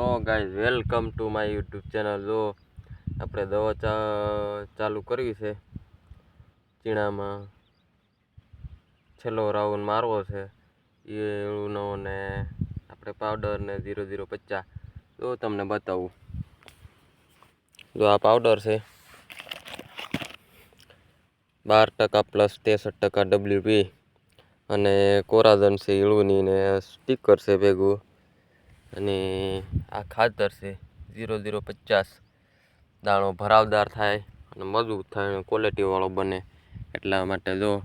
Hello guys, welcome to my YouTube channel. જો આપણે દવા ચા, ચાલુ કરવી છે, ચીણામાં છેલ્લો રાઉન્ડ મારવો છે એનો ને આપણે પાવડર ને ઝીરો ઝીરો પચાસ. જો તમને બતાવું. જો આ પાવડર છે, બાર ટકા પ્લસ ત્રેસઠ ટકા ડબલ્યુપી અને કોરાજન છે ઈળુની ને સ્ટીકર છે ભેગું. અને આ ખાતર છે, ઝીરો ઝીરો પચાસ. દાણો ભરાવદાર થાય અને મજબૂત થાય અને ક્વોલિટીવાળો બને. એટલા માટે જો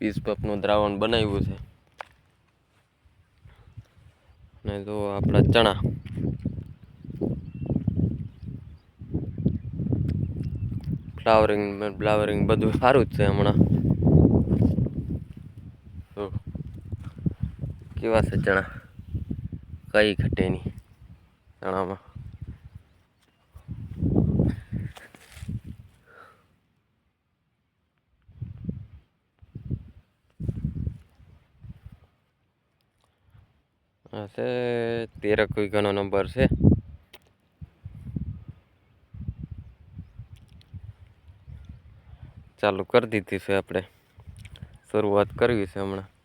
વીસ પપનું દ્રાવણ બનાવ્યું છે. અને જો આપણા ચણા. ફ્લાવરિંગ ફ્લાવરિંગ બધું સારું જ છે હમણાં. કેવા છે ચણા? કઈ ઘટે નહીં. તણાવમાં. આ તેર કોઈ વીઘાનો નંબર છે. ચાલુ કરી દીધી છે આપણે. શરૂઆત કરવી છે હમણાં.